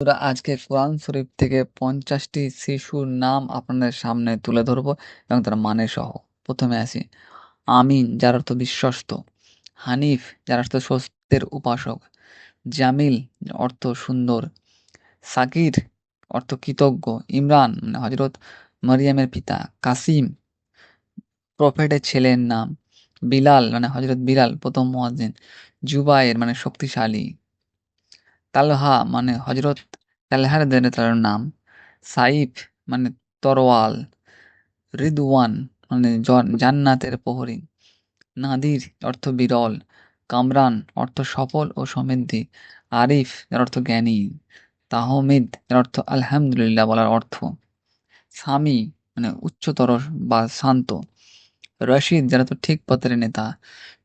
বন্ধুরা, আজকে কোরআন শরীফ থেকে পঞ্চাশটি শিশুর নাম আপনাদের সামনে তুলে ধরবো এবং তার মানে সহ। প্রথমে আসি। আমিন, যার অর্থ বিশ্বস্ত। হানিফ, যার অর্থ সত্যের উপাসক। জামিল, অর্থ সুন্দর। সাকির, অর্থ কৃতজ্ঞ। ইমরান মানে হজরত মরিয়ামের পিতা। কাসিম, প্রফেটের ছেলের নাম। বিলাল মানে হজরত বিলাল, প্রথম মুয়াজ্জিন। জুবায়ের মানে শক্তিশালী। তালহা মানে হজরত তালহার তার নাম। সাইফ মানে তরোয়াল। রিদওয়ান মানে জন- জান্নাতের প্রহরী। নাদির অর্থ বিরল। কামরান অর্থ সফল ও সমৃদ্ধি। আরিফ যার অর্থ জ্ঞানী। তাহমিদ যার অর্থ আলহামদুলিল্লাহ বলার অর্থ। স্বামী মানে উচ্চতর বা শান্ত। রশিদ যারা তো ঠিক পথের নেতা।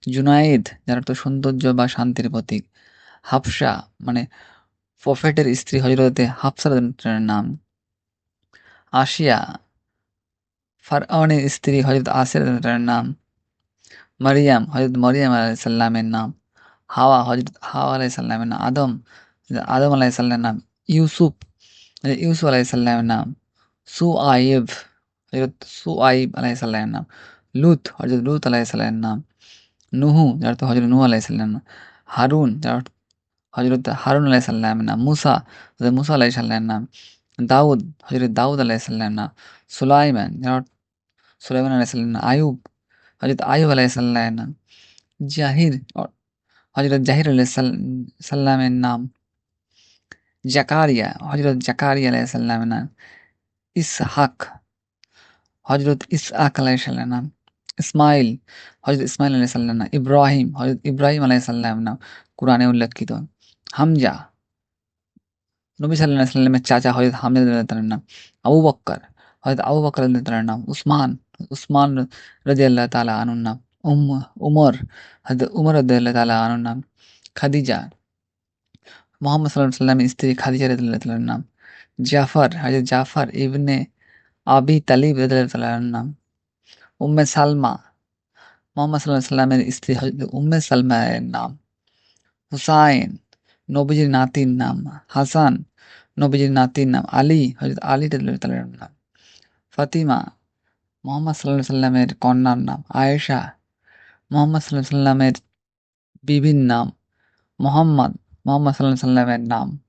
জুনায়েদ যারা তো সৌন্দর্য বা শান্তির প্রতীক। হাফসা মানে প্রফেটের স্ত্রী হজরতে হাফসার নাম। আসিয়া ফারআনের স্ত্রী হজরত আসির নাম। মারিয়াম হজরত মরিয়াম আলাইসাল্লামের নাম। হাওয়া হজরত হাওয়া আলাইসাল্লামের নাম। আদম আদম আলাইসাল্লামের নাম। ইউসুফ ইউসুফ আলাইসাল্লামের নাম। সু আইব হজরত সু আইব আলাইসাল্লামের নাম। লুত হজরত লুত আলাইসাল্লামের নাম। নুহু, যার অর্থ হজরত নুহ আলাইসাল্লামের নাম। হারুন, যার অর্থ হজরত হারুন আলাইসাল্লামের নাম মুসা হজরত মুসা আলাইসাল্লামের নাম দাউদ হজরত দাউদ আলাইসাল্লামের নাম সুলাইমান যার অর্থ সুলাইমান আলাইসাল্লামের নাম আয়ুব হজরত আয়ুব আলাইসাল্লামের নাম জাহির অ- হজরত জাহির আলাইসাল্লামের নাম জাকারিয়া হজরত জাকারিয়া আলাইসাল্লামের নাম ইসহাক হজরত ইসহাক আলাইসাল্লামের নাম ইসমাইল হজরত ইসমাইল আলাইসাল্লামের নাম ইব্রাহিম হজরত ইব্রাহিম আলাইসাল্লামের নাম কোরআনে উল্লেখিত হামজা নবী সাল্লাহ সাল্লামের চাচা হজরত হামিদ তার নাম আবু বক্কর হজরত আবু বকর তার নাম উসমান উসমান রাজি আল্লাহ তালা আনুর নাম উম উমর হজরত উমর রাজি আল্লাহ তালা আনুর নাম খাদিজা মোহাম্মদ সাল্লাহ সাল্লামের স্ত্রী খাদিজা রাজি আল্লাহ তালার নাম জাফর হজরত জাফর ইবনে আবি তালিব রাজি আল্লাহ তালার নাম উম্মে সালমা মোহাম্মদ সাল্লাহ সাল্লামের স্ত্রী হজরত উম্মে সালমায়ের নাম হুসাইন নবীজির নাতির নাম, হাসান, নবীজির নাতির নাম, আলী হজরত আলী তালের নাম। ফাতিমা, মোহাম্মদ সাল্লাহ সাল্লামের কন্যার নাম। আয়েশা, মোহাম্মদ সাল্লাহ সাল্লামের বিবির নাম। মোহাম্মদ মোহাম্মদ সাল্লাহ সাল্লামের নাম।